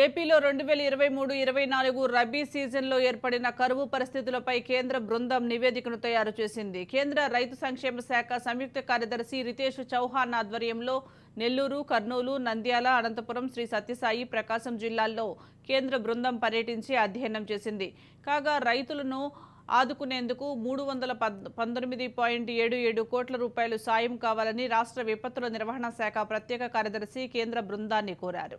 ఏపీలో రెండు వేల ఇరవై మూడు ఇరవై నాలుగు రబీ సీజన్లో ఏర్పడిన కరువు పరిస్థితులపై కేంద్ర బృందం నివేదికను తయారు చేసింది. కేంద్ర రైతు సంక్షేమ శాఖ సంయుక్త కార్యదర్శి రితేష్ చౌహాన్ ఆధ్వర్యంలో నెల్లూరు కర్నూలు నంద్యాల అనంతపురం శ్రీ సత్యసాయి ప్రకాశం జిల్లాల్లో కేంద్ర బృందం పర్యటించి అధ్యయనం చేసింది. కాగా రైతులను ఆదుకునేందుకు మూడు వందల పద్ పంతొమ్మిది పాయింట్ ఏడు ఏడు కోట్ల రూపాయలు సాయం కావాలని రాష్ట్ర విపత్తుల నిర్వహణ శాఖ ప్రత్యేక కార్యదర్శి కేంద్ర బృందాన్ని కోరారు.